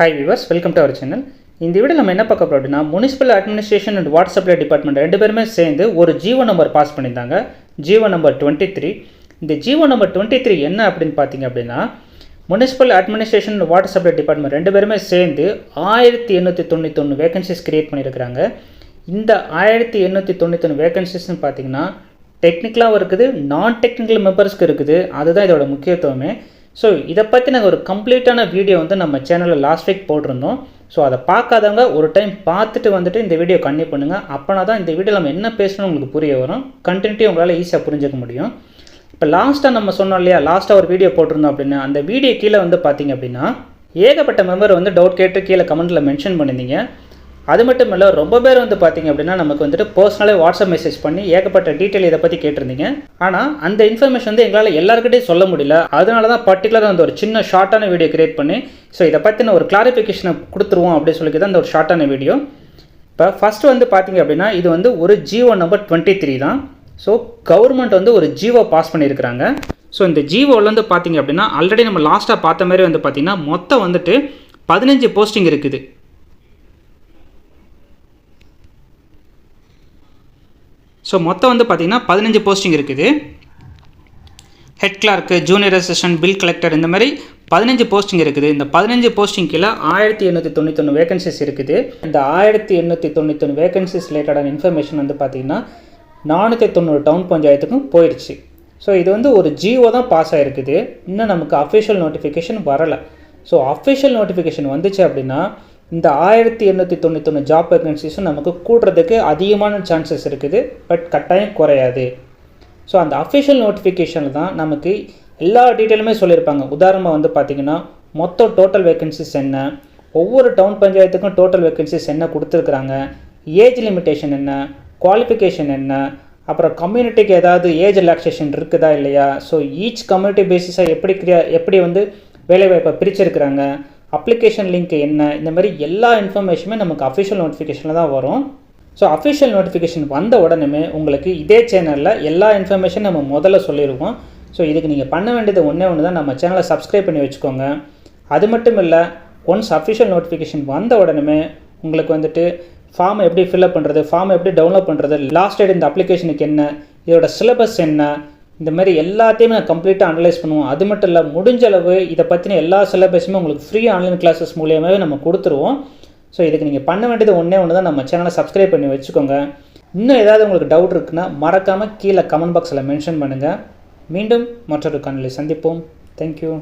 Hi viewers welcome to our channel இந்த video நம்ம என்ன பார்க்க போகிறோம் அப்படின்னா municipal administration and water supply department ரெண்டு பேருமே சேர்ந்து ஒரு ஜீவோ நம்பர் பாஸ் பண்ணியிருந்தாங்க. G O number twenty three இந்த G O number twenty three என்ன அப்படின்னு பார்த்தீங்க அப்படின்னா municipal administration and water supply department ரெண்டு பேருமே சேர்ந்து ஆயிரத்தி எண்ணூற்றி தொண்ணூத்தொன்று வேகன்சிஸ் கிரியேட் பண்ணியிருக்கிறாங்க. இந்த ஆயிரத்தி எண்ணூற்றி தொண்ணூத்தொன்று வேகன்சிஸ்னு பார்த்தீங்கன்னா டெக்னிக்கலாகவும் இருக்குது நான் டெக்னிக்கல் மெம்பர்ஸ்க்கு இருக்குது. அதுதான் இதோட முக்கியத்துவமே. ஸோ இதை பற்றி நாங்கள் ஒரு கம்ப்ளீட்டான வீடியோ வந்து நம்ம சேனலில் லாஸ்ட் வீக் போட்டிருந்தோம். ஸோ அதை பார்க்காதவங்க ஒரு டைம் பார்த்துட்டு வந்துட்டு இந்த வீடியோ கன்டினியூ பண்ணுங்கள் அப்போனா தான் இந்த வீடியோ நம்ம என்ன பேசணும் உங்களுக்கு புரிய வரும். கண்டினியூட்டி உங்களால் ஈஸியாக புரிஞ்சுக்க முடியும். இப்போ லாஸ்ட்டாக நம்ம சொன்னோம் இல்லையா? லாஸ்ட்டாக ஒரு வீடியோ போட்டிருந்தோம் அப்படின்னா அந்த வீடியோ கீழே வந்து பார்த்தீங்க அப்படின்னா ஏகப்பட்ட மெம்பர் வந்து டவுட் கேட்டு கீழே கமெண்ட்டில் மென்ஷன் பண்ணியிருந்தீங்க. அது மட்டும் இல்லை ரொம்ப பேர் வந்து பார்த்தீங்க அப்படின்னா நமக்கு வந்துட்டு பர்சனலாக வாட்ஸ்அப் மெசேஜ் பண்ணி ஏகப்பட்ட டீட்டெயில் இதை பற்றி கேட்டிருந்தீங்க. ஆனால் அந்த இன்ஃபர்மேஷன் வந்து எங்களால் எல்லாருக்கிட்டையும் சொல்ல முடியல. அதனால தான் பர்டிகுலராக அந்த ஒரு சின்ன ஷார்ட்டான வீடியோ கிரியேட் பண்ணி ஸோ இதை பற்றின ஒரு கிளாரிஃபிகேஷனை கொடுத்துருவோம் அப்படின்னு சொல்லி தான் இந்த ஒரு ஷார்ட்டான வீடியோ இப்போ ஃபஸ்ட்டு வந்து பார்த்தீங்க அப்படின்னா இது வந்து ஒரு G O number twenty three தான். ஸோ கவர்மெண்ட் வந்து ஒரு ஜியோ பாஸ் பண்ணியிருக்கிறாங்க. ஸோ இந்த ஜியோவிலேருந்து பார்த்தீங்க அப்படின்னா ஆல்ரெடி நம்ம லாஸ்ட்டாக பார்த்த மாதிரி வந்து பார்த்தீங்கன்னா மொத்தம் வந்துட்டு பதினஞ்சு போஸ்டிங் இருக்குது. ஸோ மொத்தம் வந்து பார்த்திங்கன்னா பதினஞ்சு போஸ்டிங் இருக்குது. Head clerk junior assistant bill collector இந்த மாதிரி பதினஞ்சு போஸ்டிங் இருக்குது. இந்த பதினஞ்சு போஸ்டிங் கீழே ஆயிரத்தி எண்ணூற்றி தொண்ணூத்தொன்று வேகன்சிஸ் இருக்குது. இந்த ஆயிரத்தி எண்ணூற்றி தொண்ணூத்தொன்று வேகன்சிஸ் ரிலேட்டடான இன்ஃபர்மேஷன் வந்து பார்த்திங்கன்னா நானூற்றி தொண்ணூறு டவுன் பஞ்சாயத்துக்கும் போயிடுச்சு ஸோ இது வந்து ஒரு ஜிஓ தான் பாஸ் ஆகிருக்குது இன்னும் நமக்கு அஃபிஷியல் நோட்டிஃபிகேஷன் வரலை. ஸோ அஃபிஷியல் நோட்டிஃபிகேஷன் வந்துச்சு அப்படின்னா இந்த ஆயிரத்தி எண்ணூற்றி தொண்ணூத்தொன்று ஜாப் வேகன்சிஸும் நமக்கு கூடுறதுக்கு அதிகமான சான்சஸ் இருக்குது பட் கட்டாயம் குறையாது. ஸோ அந்த அஃபிஷியல் நோட்டிஃபிகேஷனில் தான் நமக்கு எல்லா டீட்டெயிலுமே சொல்லியிருப்பாங்க. உதாரணமாக வந்து பார்த்திங்கன்னா மொத்தம் டோட்டல் வேகன்சிஸ் என்ன? ஒவ்வொரு டவுன் பஞ்சாயத்துக்கும் டோட்டல் வேகன்சிஸ் என்ன கொடுத்துருக்குறாங்க? ஏஜ் லிமிட்டேஷன் என்ன? குவாலிஃபிகேஷன் என்ன? அப்புறம் கம்யூனிட்டிக்கு ஏதாவது ஏஜ் ரிலாக்ஸேஷன் இருக்குதா இல்லையா? ஸோ ஈச் கம்யூனிட்டி பேசிஸாக எப்படி கிரியா எப்படி வந்து வேலைவாய்ப்பை பிரிச்சிருக்கிறாங்க? அப்ளிகேஷன் லிங்க் என்ன இந்த மாதிரி எல்லா இன்ஃபர்மேஷனுமே நமக்கு அஃபிஷியல் நோட்டிஃபிகேஷனில் தான் வரும். ஸோ அஃபிஷியல் நோட்டிஃபிகேஷன் வந்த உடனே உங்களுக்கு இதே சேனலில் எல்லா இன்ஃபர்மேஷன் நம்ம முதல்ல சொல்லியிருக்கோம் ஸோ இதுக்கு நீங்கள் பண்ண வேண்டியது ஒன்றே ஒன்று தான். நம்ம சேனலை சப்ஸ்கிரைப் பண்ணி வச்சுக்கோங்க. அது மட்டும் இல்லை ஒன்ஸ் அஃபிஷியல் நோட்டிஃபிகேஷன் வந்த உடனே உங்களுக்கு வந்துட்டு ஃபார்ம் எப்படி ஃபில்அப் பண்ணுறது ஃபார்ம் எப்படி டவுன்லோட் பண்ணுறது லாஸ்ட் டேட் இந்த அப்ளிகேஷனுக்கு என்ன இதோட சிலபஸ் என்ன இந்த மாதிரி எல்லாத்தையுமே நான் கம்ப்ளீட்டாக அனலைஸ் பண்ணுவோம். அது மட்டும் இல்லை முடிஞ்ச அளவு இதை பற்றின எல்லா சிலபஸுமே உங்களுக்கு ஃப்ரீ ஆன்லைன் கிளாஸஸ் மூலியமாகவே நம்ம கொடுத்துருவோம். ஸோ இதுக்கு நீங்கள் பண்ண வேண்டியது ஒன்றே ஒன்று தான் நம்ம சேனலை சப்ஸ்கிரைப் பண்ணி வச்சுக்கோங்க. இன்னும் ஏதாவது உங்களுக்கு டவுட் இருக்குன்னா மறக்காமல் கீழே கமெண்ட் பாக்ஸில் மென்ஷன் பண்ணுங்கள் மீண்டும் மற்றொரு காணொலி சந்திப்போம். தேங்க்யூ